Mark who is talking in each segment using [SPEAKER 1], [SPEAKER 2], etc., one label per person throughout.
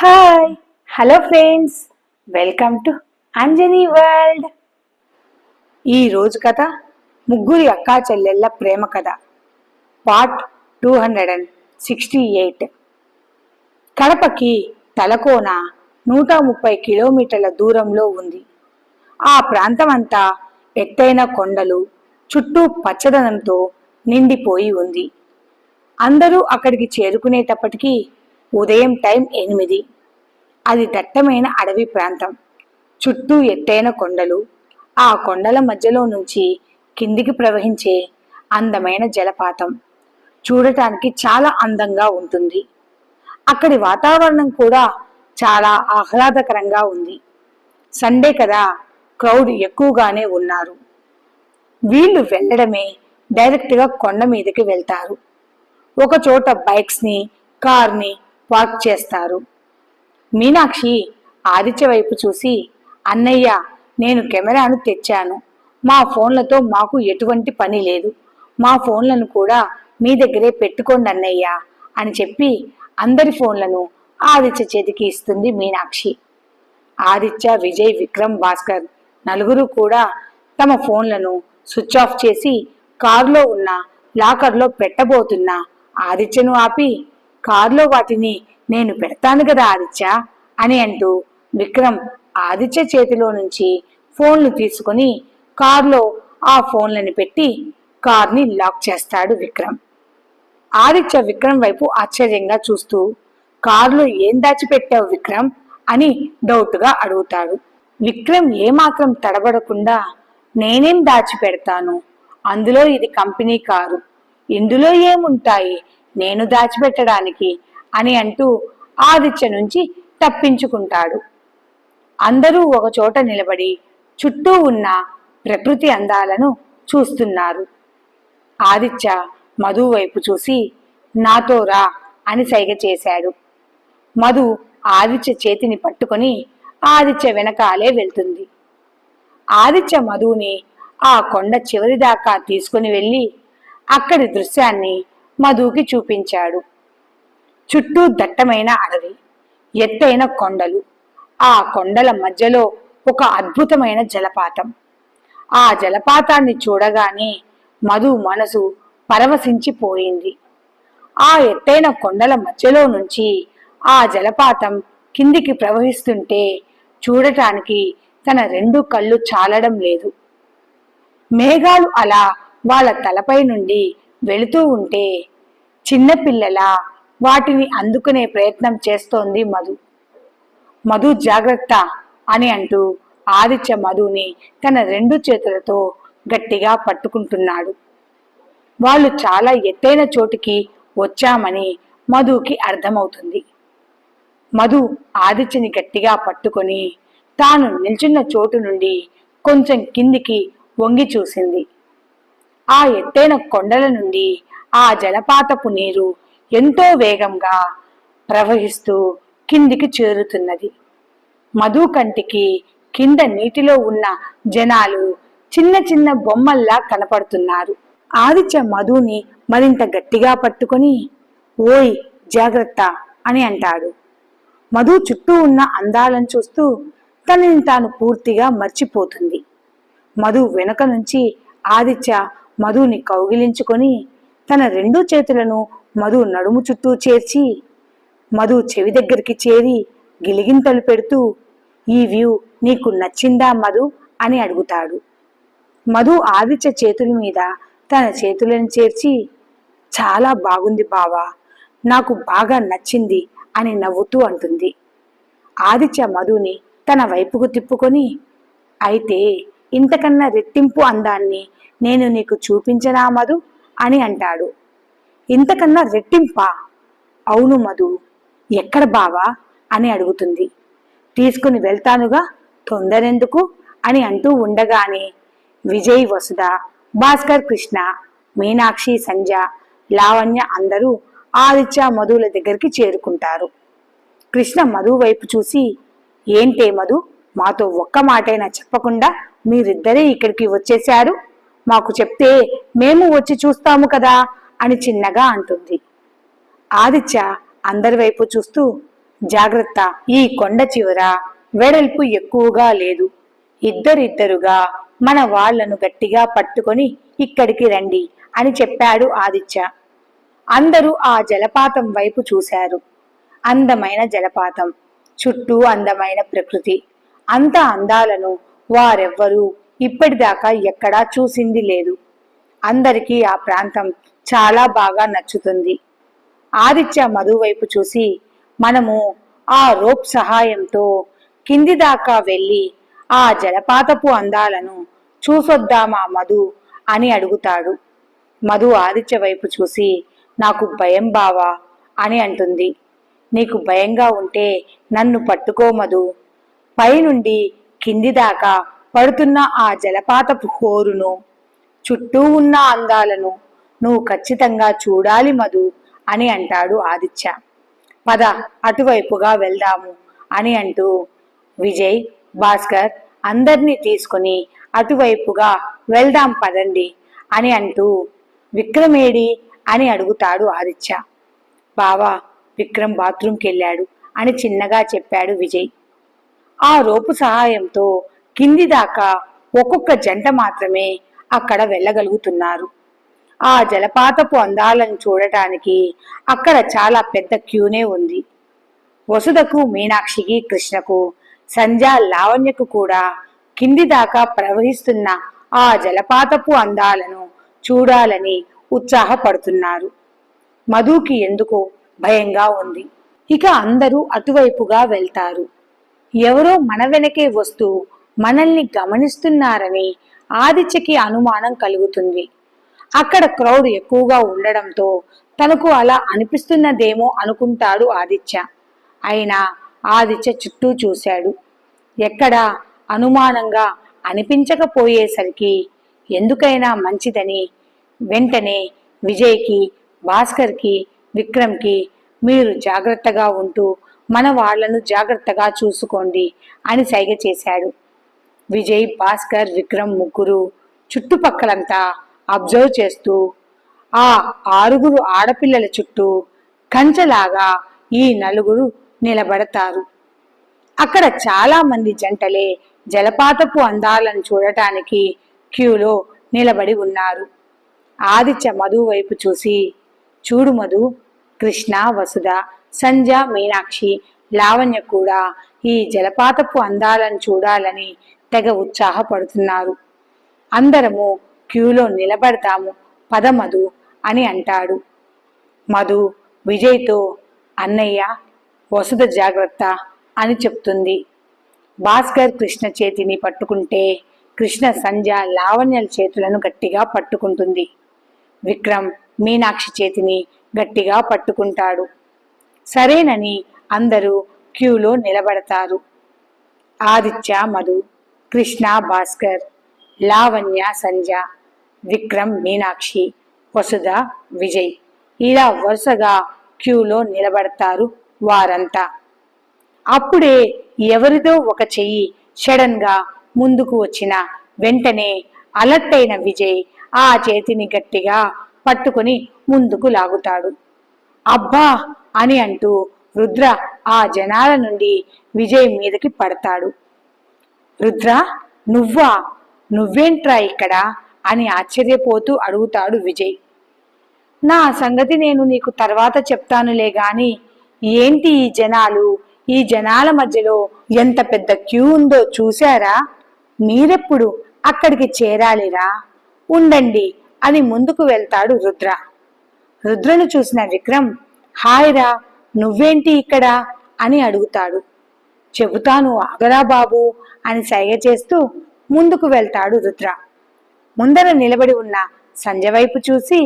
[SPEAKER 1] Hi hello friends welcome to Anjani world ఈ రోజు కథ ముగ్గురి అక్కా చెల్లెళ్ళ ప్రేమ కథ. Part two hundred and sixty eight కడపకి Talakona నూట ముప్పై కిలోమీటర్ల దూరంలో ఉంది. ఆ ప్రాంతం అంతా ఎత్తైన కొండలు చుట్టూ పచ్చదనంతో నిండిపోయి ఉంది. అందరూ అక్కడికి చేరుకునేటప్పటికీ ఉదయం టైం ఎనిమిది. అది దట్టమైన అడవి ప్రాంతం. చుట్టూ ఎత్తైన కొండలు. ఆ కొండల మధ్యలో నుంచి కిందికి ప్రవహించే అందమైన జలపాతం. చూడటానికి చాలా అందంగా ఉంటుంది. అక్కడి వాతావరణం కూడా చాలా ఆహ్లాదకరంగా ఉంది. సండే కదా క్రౌడ్ ఎక్కువగానే ఉన్నారు. వీళ్ళు వెళ్ళడమే డైరెక్ట్గా కొండ మీదకి వెళ్తారు. ఒక చోట బైక్స్ని కార్ని వాక్ చేస్తారు. మీనాక్షి ఆదిత్య వైపు చూసి అన్నయ్య నేను కెమెరాను తెచ్చాను. మా ఫోన్లతో మాకు ఎటువంటి పని లేదు. మా ఫోన్లను కూడా మీ దగ్గరే పెట్టుకోండి అన్నయ్య అని చెప్పి అందరి ఫోన్లను ఆదిత్య చేతికి ఇస్తుంది మీనాక్షి. ఆదిత్య విజయ్ విక్రమ్ భాస్కర్ నలుగురు కూడా తమ ఫోన్లను స్విచ్ ఆఫ్ చేసి కారులో ఉన్న లాకర్లో పెట్టబోతున్న ఆదిత్యను ఆపి కారులో వాటిని నేను పెడతాను కదా ఆదిత్య? అని అంటూ విక్రమ్ ఆదిత్య చేతిలో నుంచి ఫోన్లు తీసుకుని కారులో ఆ ఫోన్లను పెట్టి కార్ని లాక్ చేస్తాడు విక్రమ్. ఆదిత్య విక్రమ్ వైపు ఆశ్చర్యంగా చూస్తూ కారులో ఏం దాచిపెట్టావు విక్రమ్? అని డౌట్గా అడుగుతాడు. విక్రమ్ ఏమాత్రం తడబడకుండా నేనేం దాచిపెడతాను? అందులో ఇది కంపెనీ కారు. ఇందులో ఏముంటాయి? నేను దాచిపెట్టడానికి అని అంటూ ఆదిత్య నుంచి తప్పించుకుంటాడు. అందరూ ఒకచోట నిలబడి చుట్టూ ఉన్న ప్రకృతి అందాలను చూస్తున్నారు. ఆదిత్య మధు వైపు చూసి నాతో రా అని సైగ చేశాడు. మధు ఆదిత్య చేతిని పట్టుకొని ఆదిత్య వెనకాలే వెళ్తుంది. ఆదిత్య మధుని ఆ కొండ చివరి దాకా తీసుకుని వెళ్ళి అక్కడి దృశ్యాన్ని మధుకి చూపించాడు. చుట్టూ దట్టమైన అడవి ఎత్తైన కొండలు ఆ కొండల మధ్యలో ఒక అద్భుతమైన జలపాతం. ఆ జలపాతాన్ని చూడగానే మధు మనసు పరవశించిపోయింది. ఆ ఎత్తైన కొండల మధ్యలో నుంచి ఆ జలపాతం కిందికి ప్రవహిస్తుంటే చూడటానికి తన రెండు కళ్ళు చాలడం లేదు. మేఘాలు అలా వాళ్ళ తలపై నుండి వెళుతూ ఉంటే చిన్నపిల్లల వాటిని అందుకునే ప్రయత్నం చేస్తోంది మధు. మధు జాగ్రత్త అని అంటూ ఆదిత్య మధుని తన రెండు చేతులతో గట్టిగా పట్టుకుంటున్నాడు. వాళ్ళు చాలా ఎత్తైన చోటుకి వచ్చామని మధుకి అర్థమవుతుంది. మధు ఆదిత్యని గట్టిగా పట్టుకొని తాను నిల్చున్న చోటు నుండి కొంచెం కిందికి వంగి చూసింది. ఆ ఎత్తైన కొండల నుండి ఆ జలపాతపు నీరు ఎంతో వేగంగా ప్రవహిస్తూ కిందికి చేరుతున్నది. మధు కంటికి కింద నీటిలో ఉన్న జనాలు చిన్న చిన్న బొమ్మల్లా కనపడుతున్నారు. ఆదిత్య మధుని మరింత గట్టిగా పట్టుకొని ఓయ్ జాగ్రత్త అని అంటాడు. మధు చుట్టూ ఉన్న అందాలను చూస్తూ తనని తాను పూర్తిగా మర్చిపోతుంది. మధు వెనుక నుంచి ఆదిత్య మధుని కౌగిలించుకొని తన రెండు చేతులను మధు నడుము చుట్టూ చేర్చి మధు చెవి దగ్గరికి చేరి గిలిగింతలు పెడుతూ ఈ వ్యూ నీకు నచ్చిందా మధు అని అడుగుతాడు. మధు ఆదిత్య చేతుల మీద తన చేతులను చేర్చి చాలా బాగుంది బావా నాకు బాగా నచ్చింది అని నవ్వుతూ అంటుంది. ఆదిత్య మధుని తన వైపుకు తిప్పుకొని అయితే ఇంతకన్నా రెట్టింపు అందాన్ని నేను నీకు చూపించనా మధు? అని అంటాడు. ఇంతకన్నా రెట్టింపా? అవును మధు ఎక్కడ బావా? అని అడుగుతుంది. తీసుకుని వెళ్తానుగా తొందరెందుకు? అని అంటూ ఉండగానే విజయ్ వసుధ భాస్కర్ కృష్ణ మీనాక్షి సంజ లావణ్య అందరూ ఆదిత్య మధుల దగ్గరికి చేరుకుంటారు. కృష్ణ మధు వైపు చూసి ఏంటే మధు మాతో ఒక్క మాటైనా చెప్పకుండా మీరిద్దరే ఇక్కడికి వచ్చేశారు? మాకు చెప్తే మేము వచ్చి చూస్తాము కదా అని చిన్నగా అంటుంది. ఆదిత్య అందరి వైపు చూస్తూ జాగ్రత్త ఈ కొండ చివర వెడల్పు ఎక్కువగా లేదు. ఇద్దరిద్దరుగా మన వాళ్ళను గట్టిగా పట్టుకొని ఇక్కడికి రండి అని చెప్పాడు ఆదిత్య. అందరూ ఆ జలపాతం వైపు చూశారు. అందమైన జలపాతం చుట్టూ అందమైన ప్రకృతి. అంత అందాలను వారెవ్వరూ ఇప్పటిదాకా ఎక్కడా చూసింది లేదు. అందరికీ ఆ ప్రాంతం చాలా బాగా నచ్చుతుంది. ఆదిత్య మధు వైపు చూసి మనము ఆ రోప్ సహాయంతో కింది దాకా వెళ్ళి ఆ జలపాతపు అందాలను చూసొద్దామా మధు అని అడుగుతాడు. మధు ఆదిత్య వైపు చూసి నాకు భయం బావా అని అంటుంది. నీకు భయంగా ఉంటే నన్ను పట్టుకో మధు. పైనుండి కింది దాకా పడుతున్న ఆ జలపాతపు హోరును చుట్టూ ఉన్న అందాలను నువ్వు ఖచ్చితంగా చూడాలి మధు అని అంటాడు ఆదిత్య. పద అటువైపుగా వెళ్దాము అని అంటూ విజయ్ భాస్కర్ అందరినీ తీసుకుని అటువైపుగా వెళ్దాం పదండి అని అంటూ విక్రమేడి అని అడుగుతాడు ఆదిత్య. బావా విక్రమ్ బాత్రూంకి వెళ్ళాడు అని చిన్నగా చెప్పాడు విజయ్. ఆ రోపు సహాయంతో కింది దాకా ఒక్కొక్క జంట మాత్రమే అక్కడ వెళ్ళగలుగుతున్నారు. ఆ జలపాతపు అందాలను చూడటానికి అక్కడ చాలా పెద్ద క్యూనే ఉంది. వసుదకు మీనాక్షికి కృష్ణకు సంధ్య లావణ్యకు కూడా కింది దాకా ప్రవహిస్తున్న ఆ జలపాతపు అందాలను చూడాలని ఉత్సాహపడుతున్నారు. మధుకి ఎందుకో భయంగా ఉంది. ఇక అందరూ అటువైపుగా వెళ్తారు. ఎవరో మన వెనకే వస్తూ మనల్ని గమనిస్తున్నారని ఆదిత్యకి అనుమానం కలుగుతుంది. అక్కడ క్రౌడ్ ఎక్కువగా ఉండడంతో తనకు అలా అనిపిస్తున్నదేమో అనుకుంటాడు ఆదిత్య. అయినా ఆదిత్య చుట్టూ చూశాడు. ఎక్కడ అనుమానంగా అనిపించకపోయేసరికి ఎందుకైనా మంచిదని వెంటనే విజయ్కి భాస్కర్కి విక్రమ్కి మీరు జాగ్రత్తగా ఉంటూ మన వాళ్ళను జాగ్రత్తగా చూసుకోండి అని సైగ చేశాడు. విజయ్ భాస్కర్ విక్రమ్ ముగ్గురు చుట్టుపక్కలంతా అబ్జర్వ్ చేస్తూ ఆ ఆరుగురు ఆడపిల్లల చుట్టూ కంచెలాగా ఈ నలుగురు నిలబడతారు. అక్కడ చాలా మంది జంటలే జలపాతపు అందాలను చూడటానికి క్యూలో నిలబడి ఉన్నారు. ఆదిత్య మధు వైపు చూసి చూడు మధు కృష్ణ వసుధ సంధ్య మీనాక్షి లావణ్య కూడా ఈ జలపాతపు అందాలను చూడాలని తెగ ఉత్సాహపడుతున్నారు. అందరము క్యూలో నిలబడతాము. పద మధు అని అంటాడు. మధు విజయ్తో అన్నయ్య వసుధ జాగ్రత్త అని చెప్తుంది. భాస్కర్ కృష్ణ చేతిని పట్టుకుంటే కృష్ణ సంధ్య లావణ్యల చేతులను గట్టిగా పట్టుకుంటుంది. విక్రమ్ మీనాక్షి చేతిని గట్టిగా పట్టుకుంటాడు. సరేనని అందరూ క్యూలో నిలబడతారు. ఆదిత్య మధు కృష్ణ భాస్కర్ లావణ్య సంధ్య విక్రమ్ మీనాక్షి వసుధ విజయ్. ఇలా వరుసగా క్యూలో నిలబడతారు వారంతా. అప్పుడే ఎవరిదో ఒక చెయ్యి షడన్గా ముందుకు వచ్చిన వెంటనే అలర్ట్ అయిన విజయ్ ఆ చేతిని గట్టిగా పట్టుకుని ముందుకు లాగుతాడు. అబ్బా! అని అంటూ రుద్ర ఆ జనాల నుండి విజయ్ మీదకి పడతాడు. రుద్ర నువ్వా? నువ్వేంట్రా ఇక్కడ? అని ఆశ్చర్యపోతూ అడుగుతాడు విజయ్. నా సంగతి నేను నీకు తర్వాత చెప్తానులే గాని ఏంటి ఈ జనాలు? ఈ జనాల మధ్యలో ఎంత పెద్ద క్యూ ఉందో చూశారా? మీరెప్పుడు అక్కడికి చేరాలిరా? ఉండండి అని ముందుకు వెళ్తాడు రుద్ర. రుద్రను చూసిన విక్రమ్ హాయ్ రా నువ్వేంటి ఇక్కడ? అని అడుగుతాడు. చెబుతాను ఆగరా బాబు అని సైగ చేస్తూ ముందుకు వెళ్తాడు రుద్ర. ముందర నిలబడి ఉన్న సంజ వైపు చూసి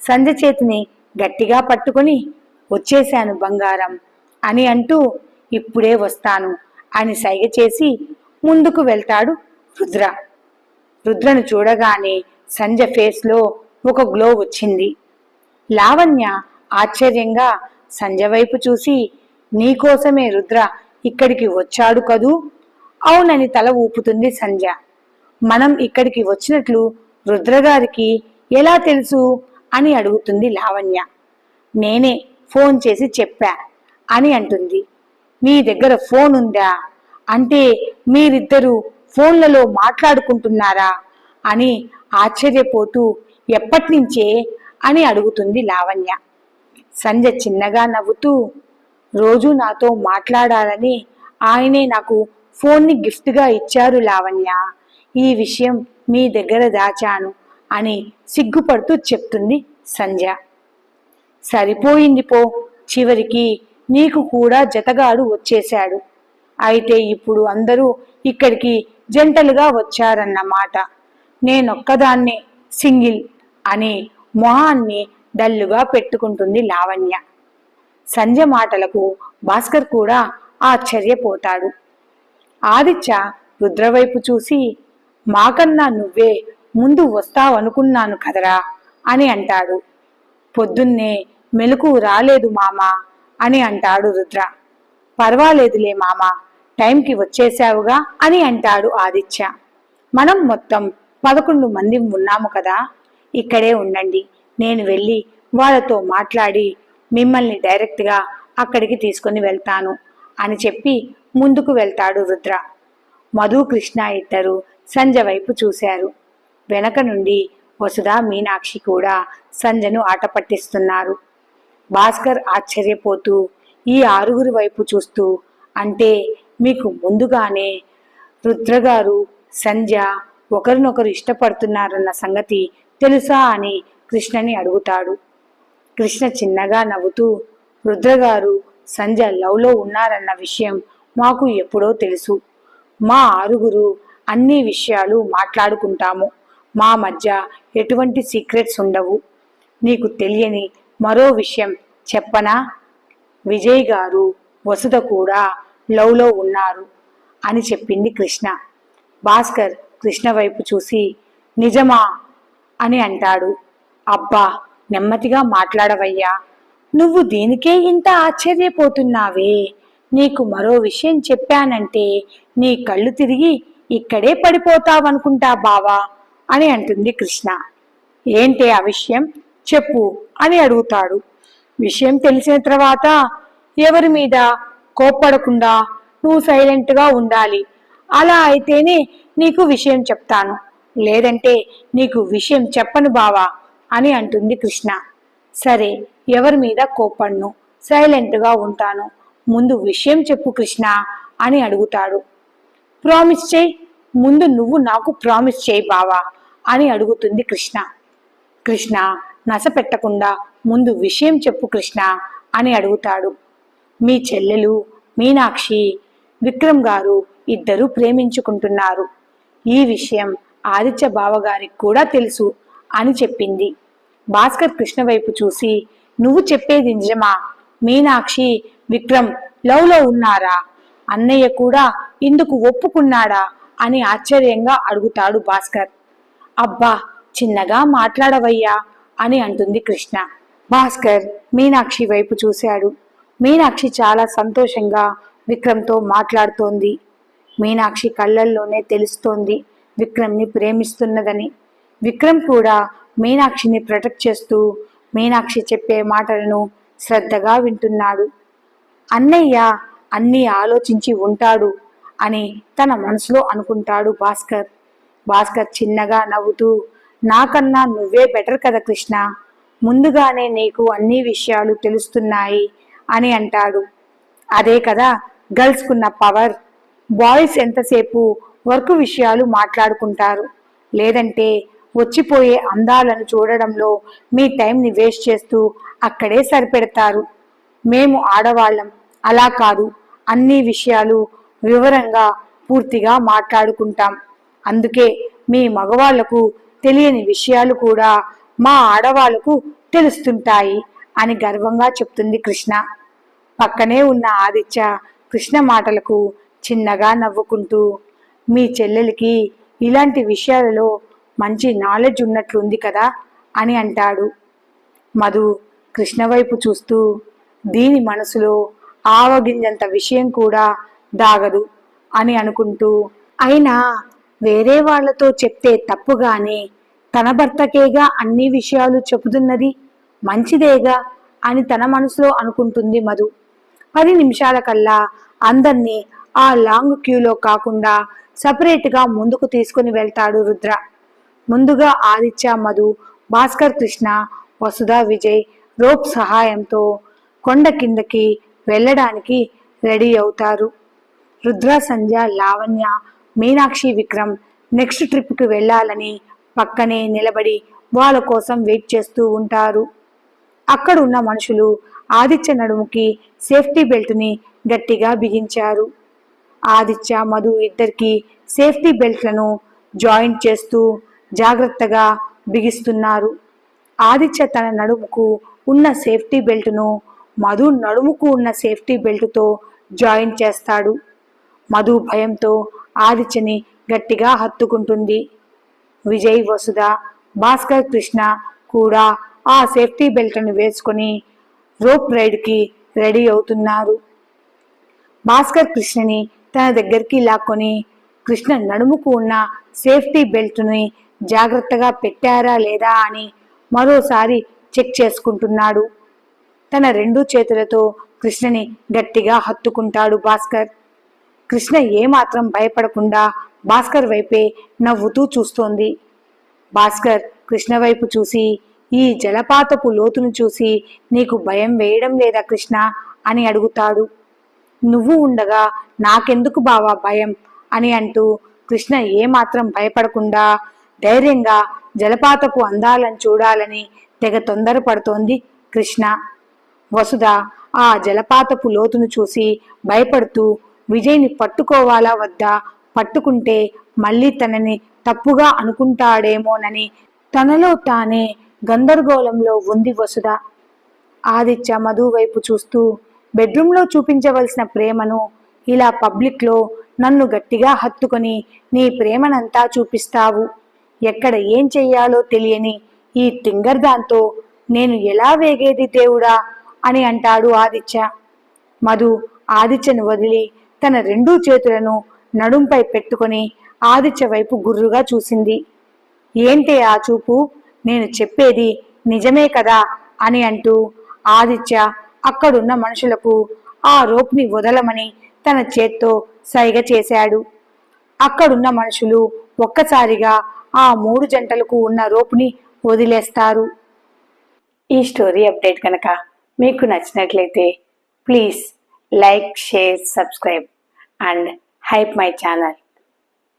[SPEAKER 1] సంజ చేతిని గట్టిగా పట్టుకుని వచ్చేశాను బంగారం అని అంటూ ఇప్పుడే వస్తాను అని సైగ చేసి ముందుకు వెళ్తాడు రుద్ర. రుద్రను చూడగానే సంజ ఫేస్లో ఒక గ్లో వచ్చింది. లావణ్య ఆశ్చర్యంగా సంజ వైపు చూసి నీకోసమే రుద్ర ఇక్కడికి వచ్చాడు కదూ? అవునని తల ఊపుతుంది సంధ్య. మనం ఇక్కడికి వచ్చినట్లు రుద్రగారికి ఎలా తెలుసు? అని అడుగుతుంది లావణ్య. నేనే ఫోన్ చేసి చెప్పా అని అంటుంది. మీ దగ్గర ఫోన్ ఉందా? అంటే మీరిద్దరూ ఫోన్లలో మాట్లాడుకుంటున్నారా? అని ఆశ్చర్యపోతూ ఎప్పటినుంచే? అని అడుగుతుంది లావణ్య. సంజ చిన్నగా నవ్వుతూ రోజు నాతో మాట్లాడాలని ఆయనే నాకు ఫోన్ని గిఫ్ట్గా ఇచ్చారు లావణ్య. ఈ విషయం మీ దగ్గర దాచాను అని సిగ్గుపడుతూ చెప్తుంది సంధ్య. సరిపోయింది పో చివరికి నీకు కూడా జతగాడు వచ్చేశాడు. అయితే ఇప్పుడు అందరూ ఇక్కడికి జంటలుగా వచ్చారన్నమాట. నేనొక్కదాన్నే సింగిల్ అని మొహాన్ని డల్లుగా పెట్టుకుంటుంది లావణ్య. సంజ మాటలకు భాస్కర్ కూడా ఆశ్చర్యపోతాడు. ఆదిత్య రుద్రవైపు చూసి మాకన్నా నువ్వే ముందు వస్తావనుకున్నాను కదరా అని అంటాడు. పొద్దున్నే మెలకు రాలేదు మామా అని అంటాడు రుద్ర. పర్వాలేదులే మామా టైంకి వచ్చేసావుగా అని అంటాడు ఆదిత్య. మనం మొత్తం పదకొండు మంది ఉన్నాము కదా ఇక్కడే ఉండండి నేను వెళ్ళి వాళ్ళతో మాట్లాడి మిమ్మల్ని డైరెక్ట్గా అక్కడికి తీసుకొని వెళ్తాను అని చెప్పి ముందుకు వెళ్తాడు రుద్ర. మధు కృష్ణ ఇద్దరు సంజ వైపు చూశారు. వెనక నుండి వసుధ మీనాక్షి కూడా సంజను ఆట పట్టిస్తున్నారు. భాస్కర్ ఆశ్చర్యపోతూ ఈ ఆరుగురి వైపు చూస్తూ అంటే మీకు ముందుగానే రుద్రగారు సంజ ఒకరినొకరు ఇష్టపడుతున్నారన్న సంగతి తెలుసా అని కృష్ణని అడుగుతాడు. కృష్ణ చిన్నగా నవ్వుతూ రుద్రగారు సంజ లవ్లో ఉన్నారన్న విషయం మాకు ఎప్పుడో తెలుసు. మా ఆరుగురు అన్ని విషయాలు మాట్లాడుకుంటాము. మా మధ్య ఎటువంటి సీక్రెట్స్ ఉండవు. నీకు తెలియని మరో విషయం చెప్పనా? విజయ్ గారు వసుధ కూడా లవ్లో ఉన్నారు అని చెప్పింది కృష్ణ. భాస్కర్ కృష్ణ వైపు చూసి నిజమా అని అంటాడు. అబ్బా నెమ్మదిగా మాట్లాడవయ్యా. నువ్వు దీనికే ఇంత ఆశ్చర్యపోతున్నావే? నీకు మరో విషయం చెప్పానంటే నీ కళ్ళు తిరిగి ఇక్కడే పడిపోతావనుకుంటా బావా అని అంటుంది కృష్ణ. ఏంటి ఆ విషయం? చెప్పు అని అడుగుతాడు. విషయం తెలిసిన తర్వాత ఎవరి మీద కోప్పడకుండా నువ్వు సైలెంట్గా ఉండాలి. అలా అయితేనే నీకు విషయం చెప్తాను. లేదంటే నీకు విషయం చెప్పను బావా. అని అంటుంది కృష్ణ. సరే ఎవరి మీద కోపడ్ను సైలెంట్గా ఉంటాను. ముందు విషయం చెప్పు కృష్ణ అని అడుగుతాడు. ప్రామిస్ చేయి. ముందు నువ్వు నాకు ప్రామిస్ చేయి బావా అని అడుగుతుంది కృష్ణ. కృష్ణ నస పెట్టకుండా ముందు విషయం చెప్పు కృష్ణ అని అడుగుతాడు. మీ చెల్లెలు మీనాక్షి విక్రమ్ గారు ఇద్దరూ ప్రేమించుకుంటున్నారు. ఈ విషయం ఆదిత్య బావగారికి కూడా తెలుసు. అని చెప్పింది. భాస్కర్ కృష్ణ వైపు చూసి నువ్వు చెప్పేది నిజమా? మీనాక్షి విక్రమ్ లవ్లో ఉన్నారా? అన్నయ్య కూడా ఇందుకు ఒప్పుకున్నాడా? అని ఆశ్చర్యంగా అడుగుతాడు భాస్కర్. అబ్బా చిన్నగా మాట్లాడవయ్యా అని అంటుంది కృష్ణ. భాస్కర్ మీనాక్షి వైపు చూశాడు. మీనాక్షి చాలా సంతోషంగా విక్రమ్తో మాట్లాడుతోంది. మీనాక్షి కళ్ళల్లోనే తెలుస్తోంది విక్రమ్ని ప్రేమిస్తున్నదని. విక్రమ్ కూడా మీనాక్షిని ప్రొటెక్ట్ చేస్తూ మీనాక్షి చెప్పే మాటలను శ్రద్ధగా వింటున్నాడు. అన్నయ్య అన్నీ ఆలోచించి ఉంటాడు అని తన మనసులో అనుకుంటాడు భాస్కర్. భాస్కర్ చిన్నగా నవ్వుతూ నాకన్నా నువ్వే బెటర్ కదా కృష్ణ. ముందుగానే నీకు అన్ని విషయాలు తెలుస్తున్నాయి అని అంటాడు. అదే కదా గర్ల్స్కున్న పవర్. బాయ్స్ ఎంతసేపు వర్క్ విషయాలు మాట్లాడుకుంటారు. లేదంటే వచ్చిపోయే అందాలను చూడడంలో మీ టైంని వేస్ట్ చేస్తూ అక్కడే సరిపెడతారు. మేము ఆడవాళ్ళం. అలా కాదు. అన్ని విషయాలు వివరంగా పూర్తిగా మాట్లాడుకుంటాం. అందుకే మీ మగవాళ్ళకు తెలియని విషయాలు కూడా మా ఆడవాళ్ళకు తెలుస్తుంటాయి అని గర్వంగా చెప్తుంది కృష్ణ. పక్కనే ఉన్న ఆదిత్య కృష్ణ మాటలకు చిన్నగా నవ్వుకుంటూ మీ చెల్లెలికి ఇలాంటి విషయాలలో మంచి నాలెడ్జ్ ఉన్నట్లుంది కదా అని అంటాడు. మధు కృష్ణ వైపు చూస్తూ దీని మనసులో ఆవగింజంత విషయం కూడా దాగదు అని అనుకుంటూ అయినా వేరే వాళ్ళతో చెప్తే తప్పుగానే తన భర్తకేగా అన్ని విషయాలు చెబుతున్నది మంచిదేగా అని తన మనసులో అనుకుంటుంది మధు. పది నిమిషాల కల్లా అందర్నీ ఆ లాంగ్ క్యూలో కాకుండా సపరేట్గా ముందుకు తీసుకుని వెళ్తాడు రుద్ర. ముందుగా ఆదిత్య మధు భాస్కర్ కృష్ణ వసుధా విజయ్ రోప్ సహాయంతో కొండ కిందకి వెళ్ళడానికి రెడీ అవుతారు. రుద్ర సంధ్య లావణ్య మీనాక్షి విక్రమ్ నెక్స్ట్ ట్రిప్కి వెళ్ళాలని పక్కనే నిలబడి వాళ్ళ కోసం వెయిట్ చేస్తూ ఉంటారు. అక్కడ ఉన్న మనుషులు ఆదిత్య నడుముకి సేఫ్టీ బెల్ట్ని గట్టిగా బిగించారు. ఆదిత్య మధు ఇద్దరికి సేఫ్టీ బెల్ట్లను జాయింట్ చేస్తూ జాగ్రత్తగా బిగిస్తున్నారు. ఆదిత్య తన నడుముకు ఉన్న సేఫ్టీ బెల్ట్ను మధు నడుముకు ఉన్న సేఫ్టీ బెల్ట్తో జాయిన్ చేస్తాడు. మధు భయంతో ఆదిత్యని గట్టిగా హత్తుకుంటుంది. విజయ్ వసుధ భాస్కర్ కృష్ణ కూడా ఆ సేఫ్టీ బెల్ట్ను వేసుకొని రోప్ రైడ్కి రెడీ అవుతున్నారు. భాస్కర్ కృష్ణని తన దగ్గరికి లాక్కొని కృష్ణ నడుముకు ఉన్న సేఫ్టీ బెల్ట్ని జాగ్రత్తగా పెట్టారా లేదా అని మరోసారి చెక్ చేసుకుంటున్నాడు. తన రెండు చేతులతో కృష్ణని గట్టిగా హత్తుకుంటాడు భాస్కర్. కృష్ణ ఏమాత్రం భయపడకుండా భాస్కర్ వైపే నవ్వుతూ చూస్తోంది. భాస్కర్ కృష్ణ వైపు చూసి ఈ జలపాతపు లోతును చూసి నీకు భయం వేయడం లేదా కృష్ణ అని అడుగుతాడు. నువ్వు ఉండగా నాకెందుకు బావా భయం అని అంటూ కృష్ణ ఏమాత్రం భయపడకుండా ధైర్యంగా జలపాతపు అందాలను చూడాలని తెగ తొందరపడుతోంది కృష్ణ. వసుధ ఆ జలపాతపు లోతును చూసి భయపడుతూ విజయ్ని పట్టుకోవాలా వద్దా? పట్టుకుంటే మళ్ళీ తనని తప్పుగా అనుకుంటాడేమోనని తనలో తానే గందరగోళంలో ఉంది వసుధ. ఆదిత్య మధు వైపు చూస్తూ బెడ్రూమ్లో చూపించవలసిన ప్రేమను ఇలా పబ్లిక్లో నన్ను గట్టిగా హత్తుకొని నీ ప్రేమనంతా చూపిస్తావు. ఎక్కడ ఏం చెయ్యాలో తెలియని ఈ తింగర్ దాంతో నేను ఎలా వేగేది దేవుడా అని అంటాడు ఆదిత్య. మధు ఆదిత్యను వదిలి తన రెండు చేతులను నడుంపై పెట్టుకొని ఆదిత్య వైపు గుర్రుగా చూసింది. ఏంటి ఆ చూపు? నేను చెప్పేది నిజమే కదా అని అంటూ ఆదిత్య అక్కడున్న మనుషులకు ఆ రోప్ని వదలమని తన చేత్తో సైగ చేశాడు. అక్కడున్న మనుషులు ఒక్కసారిగా ఆ మూడు జంటలకు ఉన్న రోపుని వదిలేస్తారు. ఈ స్టోరీ అప్డేట్ కనుక మీకు నచ్చినట్లయితే please like share subscribe and hype my channel.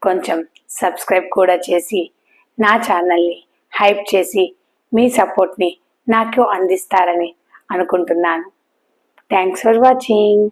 [SPEAKER 1] కొంచెం సబ్స్క్రైబ్ కూడా చేసి నా ఛానల్ని హైప్ చేసి మీ సపోర్ట్ని నాకు అందిస్తారని అనుకుంటున్నాను. Thanks for watching.